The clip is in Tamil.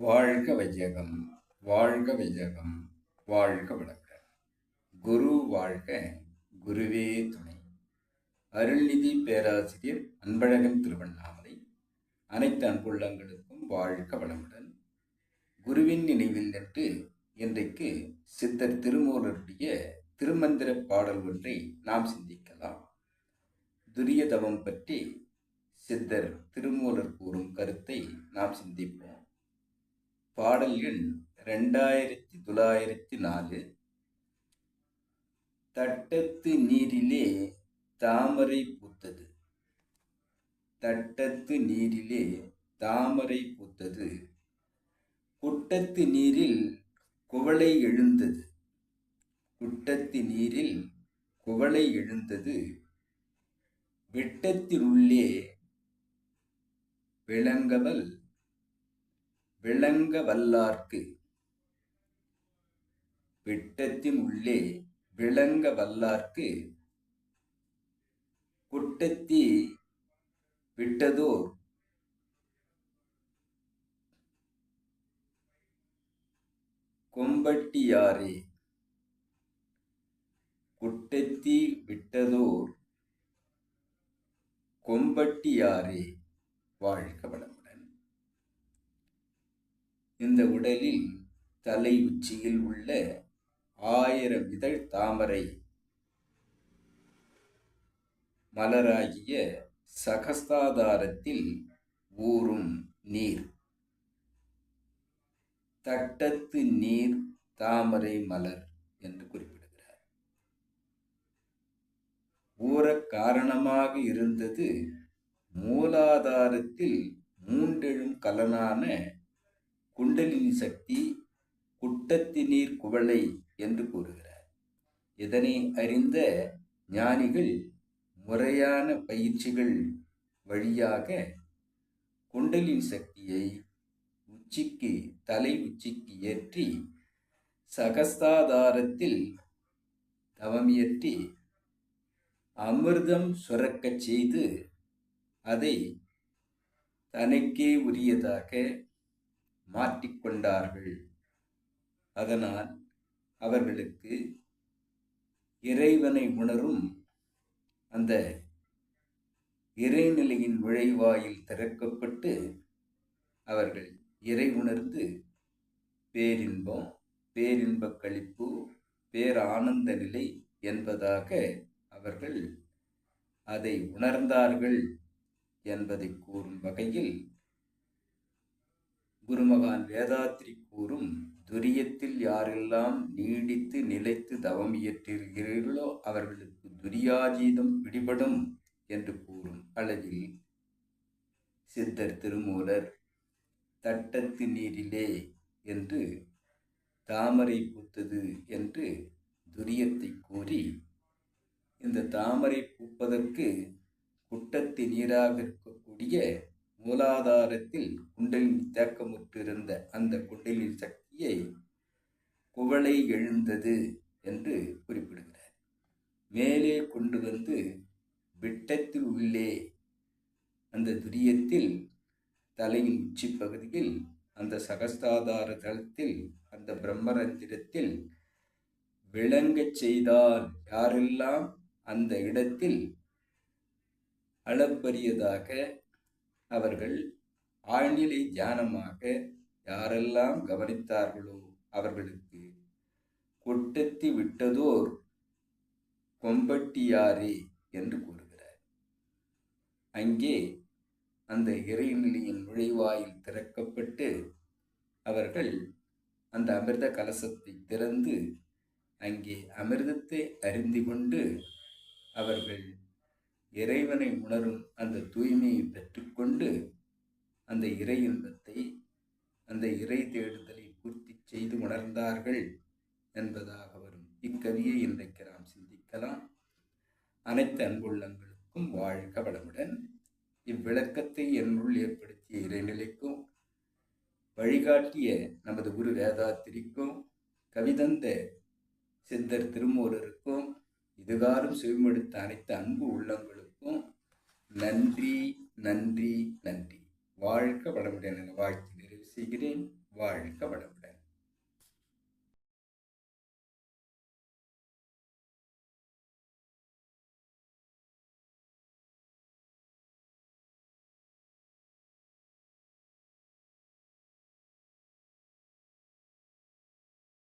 வாழ்க வையகம் வாழ்க வையகம் வாழ்க வளர்க குரு வாழ்க குருவே துணை. அருள்நிதி பேராசிரியர் அன்பழகன் திருவண்ணாமலை. அனைத்து அன்புள்ளங்களுக்கும் வாழ்க வளமுடன். குருவின் நினைவில் நின்று இன்றைக்கு சித்தர் திருமூலருடைய திருமந்திர பாடல் ஒன்றை நாம் சிந்திக்கலாம். துரியதவம் பற்றி சித்தர் திருமூலர் கூறும் கருத்தை நாம் சிந்திப்போம். பாடல் எண் ரெண்டாயிரத்தி தொள்ளாயிரத்தி நாலு தட்டத்து நீரிலே தாமரை பூத்தது. தட்டத்து நீரிலே தாமரை பூத்தது. குட்டத்து நீரில் குவளை எழுந்தது. குட்டத்து நீரில் குவளை எழுந்தது. வெட்டத்தினுள்ளே விளங்கவல் விளங்க வல்லார்க்கு. வெட்டத்தின் உள்ளே விளங்க வல்லார்க்கு. குட்டத்தி விட்டதோ கொம்பட்டியாரே குட்டத்தி விட்டதோர். கொம்பட்டியாரே வாழ்க வளமுடன் இந்த உடலில் தலை உச்சியில் உள்ள ஆயிரம் இதழ் தாமரை மலராகிய சகஸ்தாதாரத்தில் ஊறும் நீர். தட்டத்து நீர் தாமரை மலர் என்று குறிப்பிடுகிறார். ஊற காரணமாக இருந்தது மூலாதாரத்தில் மூன்றெழும் கலனான குண்டலினி சக்தி குட்டத்தி நீர் குவளை என்று கூறுகிறார். இதனை அறிந்த ஞானிகள் முறையான பயிற்சிகள் வழியாக குண்டலின் சக்தியை உச்சிக்கு தலை உச்சிக்கு ஏற்றி சகஸ்தாதாரத்தில் தவமியற்றி அமிர்தம் சுரக்கச் செய்து அதை தனக்கே உரியதாக மாற்றிக்கொண்டார்கள். அதனால் அவர்களுக்கு இறைவனை உணரும் அந்த இறைநிலையின் விழைவாயில் திறக்கப்பட்டு அவர்கள் இறை உணர்ந்து பேரின்பம் பேரின்பக் கழிப்பு பேரானந்த நிலை என்பதாக அவர்கள் அதை உணர்ந்தார்கள் என்பதை கூறும் வகையில் குருமகான் வேதாத்ரி கூறும் துரியத்தில் யாரெல்லாம் நீடித்து நிலைத்து தவம் இயற்றுகிறீர்களோ அவர்களுக்கு துரியாஜீதம் பிடிபடும் என்று கூறும் அளவில் சித்தர் திருமூலர் தட்டத்து நீரிலே என்று தாமரை பூத்தது என்று துரியத்தை கூறி இந்த தாமரை பூப்பதற்கு குட்டத்து நீராக இருக்கக்கூடிய மூலாதாரத்தில் குண்டலின் தேக்கமுற்றிருந்த அந்த குண்டலின் சக்தியை குவளை எழுந்தது என்று குறிப்பிடுகிறார். மேலே கொண்டு வந்து விட்டத்தில் உள்ளே அந்த துரியத்தில் தலையின் உச்சி பகுதியில் அந்த சகஸ்தாதார தளத்தில் அந்த பிரம்மரந்திரத்தில் விளங்கச் செய்தால் யாரெல்லாம் அந்த இடத்தில் அளப்பரியதாக அவர்கள் ஆழ்நிலை தியானமாக யாரெல்லாம் கவனித்தார்களோ அவர்களுக்கு கொட்டத்தி விட்டதோர் கொம்பட்டியாரே என்று கூறுகிறார். அங்கே அந்த இறைநிலையின் நுழைவாயில் திறக்கப்பட்டு அவர்கள் அந்த அமிர்த கலசத்தை திறந்து அங்கே அமிர்தத்தை அறிந்து கொண்டு அவர்கள் இறைவனை உணரும் அந்த தூய்மையை பெற்றுக்கொண்டு கொண்டு அந்த இறை இன்பத்தை அந்த இறை தேடுதலை பூர்த்தி செய்து உணர்ந்தார்கள் என்பதாக வரும். இக்கவியை இன்றைக்கு நாம் சிந்திக்கலாம். அனைத்து அன்புள்ளங்களுக்கும் வாழ்க வளமுடன். இவ்விளக்கத்தை என்னுள் ஏற்படுத்திய இறைநிலைக்கும் வழிகாட்டிய நமது குரு வேதாத்திரிக்கும் கவிதந்த சித்தர் திருமூரருக்கும் இதுகாரும் சுயமெடுத்த அனைத்து அன்பு உள்ளங்களுக்கும் நன்றி. நன்றி நன்றி. வாழ்க வளமுடன் என வாழ்த்து நிறைவு செய்கிறேன். வாழ்க வளம்